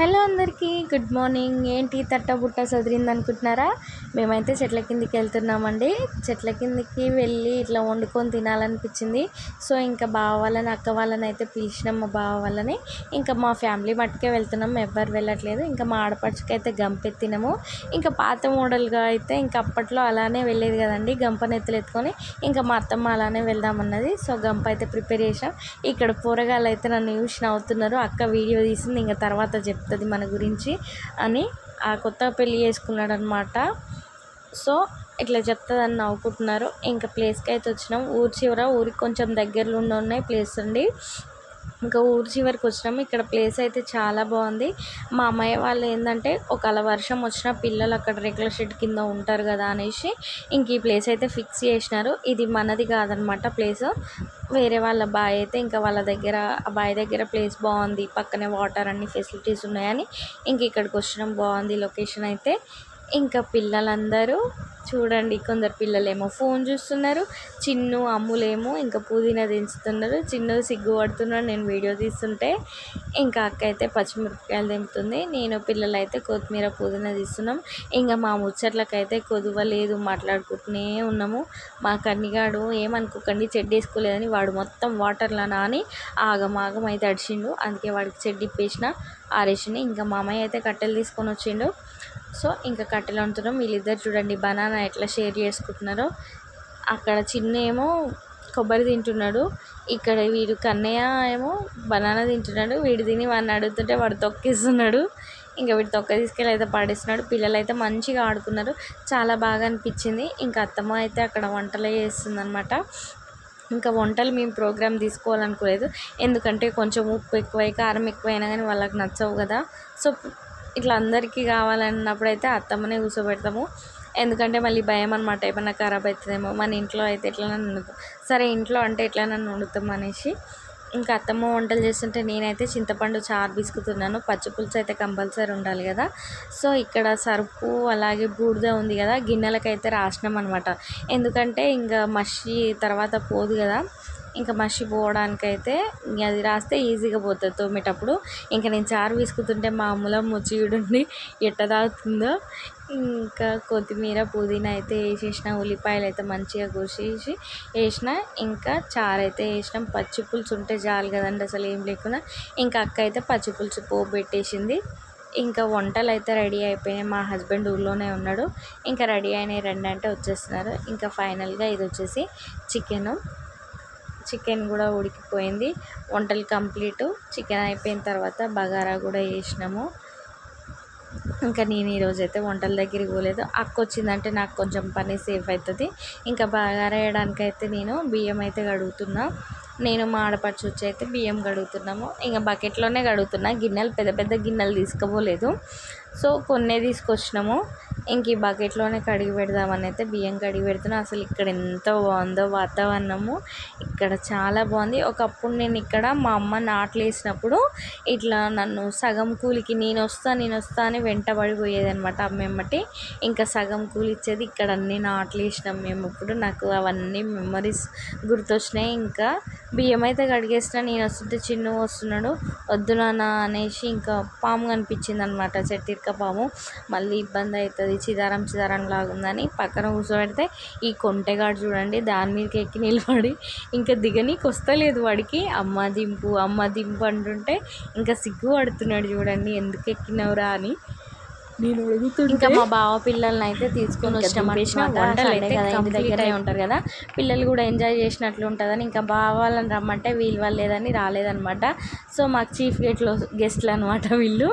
Hello అందరికీ good morning. ఏంటి తట్ట బుట్ట సదిరింది అనుకుంటున్నారా? మేమైతే చెట్ల కిందికి వెళ్తున్నామండి. చెట్ల కిందికి వెళ్ళి ఇట్లా వండుకొని తినాలనిపించింది. సో ఇంకా బావ వాళ్ళని అక్క వాళ్ళని అయితే పిలిచినాం మా బావ వాళ్ళని. ఇంకా మా ఫ్యామిలీ మట్టుకే వెళ్తున్నాం. ఎవ్వరు వెళ్ళట్లేదు. ఇంకా మా ఆడపడుచుకి అయితే గంపెత్తినాము. ఇంకా పాత మోడల్గా అయితే ఇంకా అప్పట్లో అలానే వెళ్ళేది కదండి. గంపనెత్తులు ఎత్తుకొని ఇంకా మా అత్తమ్మ అలానే వెళ్దామన్నది. సో గంప అయితే ప్రిపేర్ చేసాం ఇక్కడ కూరగాయలు అయితే నన్ను చూసి నవ్వుతున్నారు. అక్క వీడియో తీసింది. ఇంకా తర్వాత చెప్తాను చెప్తుంది మన గురించి అని ఆ కొత్త పెళ్ళి చేసుకున్నాడు అనమాట సో ఇట్లా చెప్తుందని నవ్వుకుంటున్నారు. ఇంకా ప్లేస్కి అయితే వచ్చినాం. ఊరు చివర ఊరికి కొంచెం దగ్గరలో ఉన్నాయి ప్లేస్ అండి. ఇంకా ఊరి చివరికి వచ్చినాము. ఇక్కడ ప్లేస్ అయితే చాలా బాగుంది. మా అమ్మాయి వాళ్ళు ఏంటంటే ఒకవేళ వర్షం వచ్చిన పిల్లలు అక్కడ రెగ్యులర్ షెడ్ కింద ఉంటారు కదా అనేసి ఇంక ఈ ప్లేస్ అయితే ఫిక్స్ చేసినారు. ఇది మనది కాదనమాట ప్లేస్ వేరే వాళ్ళ బాయ్ అయితే ఇంకా వాళ్ళ దగ్గర ఆ బాయ్ దగ్గర ప్లేస్ బాగుంది. పక్కనే వాటర్ అన్ని ఫెసిలిటీస్ ఉన్నాయని ఇంక ఇక్కడికి వచ్చినాం. బాగుంది లొకేషన్ అయితే. ఇంకా పిల్లలందరూ చూడండి కొందరు పిల్లలేమో ఫోన్ చూస్తున్నారు చిన్ను అమ్ములేమో ఇంకా పుదీనా దించుతున్నారు చిన్ను సిగ్గుపడుతున్నాడు నేను వీడియో తీస్తుంటే ఇంకా అక్క అయితే పచ్చిమిరపకాయలు దింపుతుంది నేను పిల్లలు అయితే కొత్తిమీర పుదీనా తీస్తున్నాం ఇంకా మా ముచ్చట్లకైతే కొదువలేదు మాట్లాడుకుంటూనే ఉన్నాము మా కన్నిగాడు ఏమనుకోకండి చెడ్డ వేసుకోలేదని వాడు మొత్తం వాటర్లో నాని ఆగమాగం అయితే అడిచిండు అందుకే వాడికి చెడ్డి ఇప్పేసిన ఆరేసింది ఇంకా మామయ్య అయితే కట్టెలు తీసుకొని వచ్చిండు. సో ఇంకా కట్టెలు వండుతున్నాం వీళ్ళిద్దరు చూడండి బనానా ఎట్లా షేర్ చేసుకుంటున్నారో. అక్కడ చిన్న ఏమో కొబ్బరి తింటున్నాడు. ఇక్కడ వీడు కన్నయ్య ఏమో బనానా తింటున్నాడు. వీడు తిని వాడిని అడుగుతుంటే వాడు తొక్కేస్తున్నాడు. ఇంకా వీడు తొక్క తీసుకెళ్ళి అయితే పాడేస్తున్నాడు. పిల్లలు అయితే మంచిగా ఆడుకున్నారు. చాలా బాగా అనిపించింది. ఇంకా అత్తమ్మ అయితే అక్కడ వంటలే చేస్తుంది అనమాట ఇంకా వంటలు మేము ప్రోగ్రామ్ తీసుకోవాలనుకోలేదు. ఎందుకంటే కొంచెం ఉప్పు ఎక్కువై కారం ఎక్కువైనా కానీ వాళ్ళకి నచ్చవు కదా. సో ఇట్లా అందరికీ కావాలన్నప్పుడు అయితే అత్తమ్మనే కూర్చోబెడతాము. ఎందుకంటే మళ్ళీ భయం అనమాట ఏమన్నా ఖరాబ్ అవుతుందేమో మన ఇంట్లో అయితే ఎట్లైనా వండుతాం. సరే ఇంట్లో అంటే ఎట్లైనా వండుతాం అనేసి. ఇంకా అత్తమ్మ వంటలు చేస్తుంటే నేనైతే చింతపండు చారు బిసుకుతున్నాను. పచ్చిపులుసు అయితే కంపల్సరీ ఉండాలి కదా. సో ఇక్కడ సరుపు అలాగే బూడిద ఉంది కదా. గిన్నెలకైతే రాసినాం అనమాట ఎందుకంటే ఇంకా మషి తర్వాత పోదు కదా. ఇంకా మర్చిపోవడానికైతే అది రాస్తే ఈజీగా పోతుంది తోమేటప్పుడు. ఇంకా నేను చారు విసుకుతుంటే మా అమ్ములం ముచ్చియుడుండి ఎట్ట తాగుతుందో ఇంకా కొత్తిమీర పుదీనా అయితే వేసేసిన ఉల్లిపాయలు అయితే మంచిగా కోసేసి వేసిన ఇంకా చారు అయితే వేసినాం. పచ్చి పులుసు ఉంటే చాలు కదండి అసలు ఏం లేకుండా ఇంకా అక్క అయితే పచ్చి పులుసు పోపు పెట్టేసింది ఇంకా వంటలు అయితే రెడీ అయిపోయినాయి. మా హస్బెండ్ ఊళ్ళోనే ఉన్నాడు. ఇంకా రెడీ అయినాయి రెండు అంటే వచ్చేస్తున్నారు. ఇంకా ఫైనల్గా ఇది వచ్చేసి చికెను. చికెన్ కూడా ఉడికిపోయింది. వంటలు కంప్లీట్. చికెన్ అయిపోయిన తర్వాత బగారా కూడా వేసినాము. ఇంకా నేను ఈరోజు అయితే వంటల దగ్గరికి పోలేదు. అక్క వచ్చిందంటే నాకు కొంచెం పని సేఫ్ అవుతుంది ఇంకా బగారా వేయడానికి నేను బియ్యం అయితే కడుగుతున్నా. నేను మా ఆడపడుచు వచ్చి అయితే బియ్యం కడుగుతున్నాము. ఇంకా బకెట్లోనే కడుగుతున్నా. గిన్నెలు పెద్ద పెద్ద గిన్నెలు తీసుకోపోలేదు సో కొన్నే తీసుకొచ్చినాము. ఇంక ఈ బకెట్లోనే కడిగి పెడదామని అయితే బియ్యం కడిగి పెడుతున్నా. అసలు ఇక్కడ ఎంత బాగుందో వాతావరణము. ఇక్కడ చాలా బాగుంది. ఒకప్పుడు నేను ఇక్కడ మా అమ్మ నాట్లు వేసినప్పుడు ఇట్లా నన్ను సగం కూలికి నేను వస్తా నేను వస్తా అని వెంటబడి పోయేదనమాట అమ్మేమ్మటి. ఇంకా సగం కూలి ఇచ్చేది ఇక్కడ అన్ని నాట్లు వేసినాం మేము. ఇప్పుడు నాకు అవన్నీ మెమరీస్ గుర్తొచ్చినాయి. ఇంకా బియ్యం అయితే కడిగేసిన. నేను వస్తుంటే చిన్ను వస్తున్నాడు. వద్దు నాన్న అనేసి ఇంకా పాము కనిపించింది అనమాట చెట్టు ఎక్కపాము మళ్ళీ ఇబ్బంది అవుతుంది. చిదారం చిదారం లాగుందని పక్కన కూర్చోబెడితే ఈ కొంటెగాడు చూడండి దాని మీదకి ఎక్కి నిలబడి ఇంకా దిగనీకి వస్తలేదు వాడికి. అమ్మ దింపు అమ్మ దింపు అంటుంటే ఇంకా సిగ్గు పడుతున్నాడు చూడండి ఎందుకు ఎక్కినవురా అని. నేను ఇంకా మా బావ పిల్లల్ని అయితే తీసుకొని దగ్గరే ఉంటారు కదా. పిల్లలు కూడా ఎంజాయ్ చేసినట్లు ఉంటుందని ఇంకా బావ వాళ్ళని రమ్మంటే వీళ్ళు వాళ్ళు లేదని రాలేదనమాట సో మాకు చీఫ్ గెట్లో గెస్ట్లు అనమాట వీళ్ళు.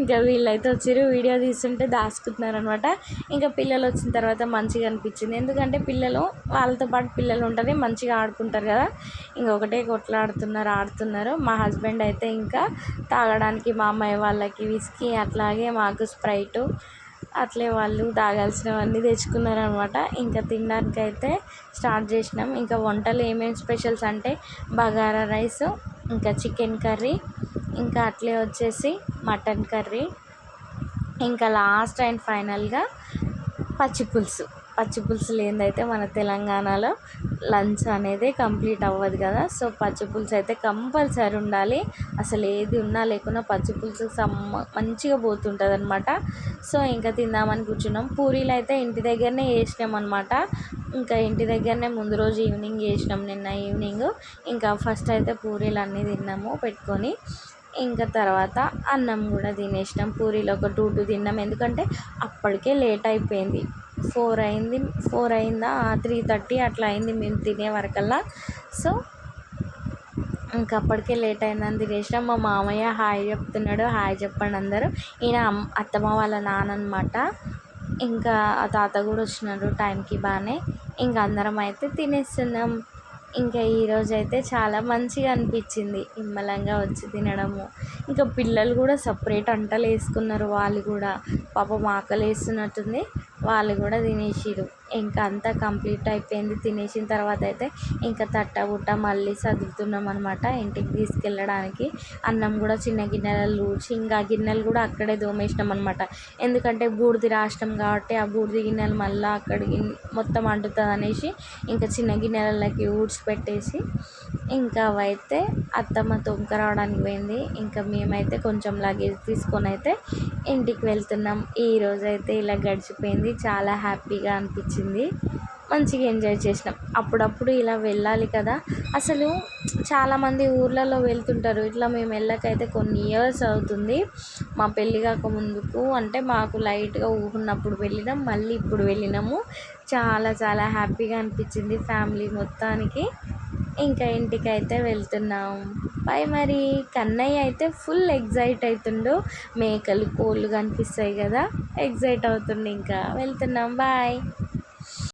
ఇంకా వీళ్ళైతే వచ్చారు వీడియో తీస్తుంటే దాచుకుంటున్నారు అనమాట ఇంకా పిల్లలు వచ్చిన తర్వాత మంచిగా అనిపించింది. ఎందుకంటే పిల్లలు వాళ్ళతో పాటు పిల్లలు ఉంటుంది మంచిగా ఆడుకుంటారు కదా. ఇంకొకటే కొట్లాడుతున్నారు ఆడుతున్నారు. మా హస్బెండ్ అయితే ఇంకా తాగడానికి మా అమ్మాయి వాళ్ళకి విస్కీ అట్లాగే మాకు స్ప్రైట్ స్ప్రైటు అట్లే వాళ్ళు తాగాల్సినవన్నీ తెచ్చుకున్నారనమాట. ఇంకా తినడానికి అయితే స్టార్ట్ చేసినాం. ఇంకా వంటలు ఏమేమి స్పెషల్స్ అంటే బగారా రైస్ ఇంకా చికెన్ కర్రీ ఇంకా అట్లే వచ్చేసి మటన్ కర్రీ. ఇంకా లాస్ట్ అండ్ ఫైనల్గా పచ్చి పులుసు పచ్చి పులుసు లేనిదైతే మన తెలంగాణలో లంచ్ అనేది కంప్లీట్ అవ్వదు కదా. సో పచ్చి పులుసు అయితే కంపల్సరీ ఉండాలి. అసలు ఏది ఉన్నా లేకున్నా పచ్చి పులుసు సమ్మ మంచిగా పోతుంటుంది అనమాట సో ఇంకా తిందామని కూర్చున్నాం. పూరీలు అయితే ఇంటి దగ్గరనే వేసినాం అనమాట ఇంకా ఇంటి దగ్గరనే ముందు రోజు ఈవినింగ్ చేసినాం నిన్న ఈవినింగ్. ఇంకా ఫస్ట్ అయితే పూరీలు అన్నీ తిన్నాము పెట్టుకొని. ఇంకా తర్వాత అన్నం కూడా తినేసినాం. పూరీలు ఒక టూ టూ తిన్నాం. ఎందుకంటే అప్పటికే లేట్ అయిపోయింది. ఫోర్ అయింది ఫోర్ అయిందా? త్రీ థర్టీ అట్లా అయింది. మేము తినే వరకల్లా. సో ఇంకా అప్పటికే లేట్ అయిందని తినేసినాం. మా మామయ్య హాయ్ చెప్తున్నాడు. హాయ్ చెప్పండి అందరూ. ఈయన అత్తమ్మ వాళ్ళ నాన్న అనమాట ఇంకా ఆ తాత కూడా వచ్చినాడు టైంకి బాగానే. ఇంకా అందరం అయితే తినేస్తున్నాం. ఇంకా ఈరోజు అయితే చాలా మంచిగా అనిపించింది. నిమ్మలంగా వచ్చి తినడము. ఇంకా పిల్లలు కూడా సపరేట్ అంటలు వేసుకున్నారు వాళ్ళు కూడా. పాపం ఆకలి వేస్తున్నట్టుంది వాళ్ళు కూడా తినేసిర్రు. ఇంకా అంతా కంప్లీట్ అయిపోయింది. తినేసిన తర్వాత అయితే ఇంకా తట్ట బుట్ట మళ్ళీ సర్దుతున్నాం అనమాట ఇంటికి తీసుకెళ్ళడానికి. అన్నం కూడా చిన్న గిన్నెలలో ఊడ్చి ఇంకా ఆ గిన్నెలు కూడా అక్కడే దోమేసినాం అనమాట ఎందుకంటే బూడిది రాసినాం కాబట్టి ఆ బూడిది గిన్నెలు మళ్ళీ అక్కడికి మొత్తం అంటుతుంది అనేసి ఇంకా చిన్న గిన్నెలకి ఊడ్చి పెట్టేసి ఇంకా అవైతే అత్తమ్మ తొంక రావడానికి పోయింది. ఇంకా మేమైతే కొంచెం లగేజ్ తీసుకొని అయితే ఇంటికి వెళ్తున్నాం. ఈ రోజు అయితే ఇలా గడిచిపోయింది. చాలా హ్యాపీగా అనిపించింది. మంచిగా ఎంజాయ్ చేసినాం. అప్పుడప్పుడు ఇలా వెళ్ళాలి కదా. అసలు చాలామంది ఊర్లలో వెళ్తుంటారు. ఇట్లా మేము వెళ్ళకైతే కొన్ని ఇయర్స్ అవుతుంది. మా పెళ్ళి కాక ముందుకు అంటే మాకు లైట్గా ఊహున్నప్పుడు వెళ్ళినాం. మళ్ళీ ఇప్పుడు వెళ్ళినాము. చాలా చాలా హ్యాపీగా అనిపించింది ఫ్యామిలీ మొత్తానికి. ఇంకా ఇంటికి అయితే వెళ్తున్నాం. బాయ్ మరి కన్నయ్య అయితే ఫుల్ ఎగ్జైట్ అవుతుండు మేకలు కోళ్ళు కనిపిస్తాయి కదా ఎగ్జైట్ అవుతుండు ఇంకా. వెళ్తున్నాం బాయ్.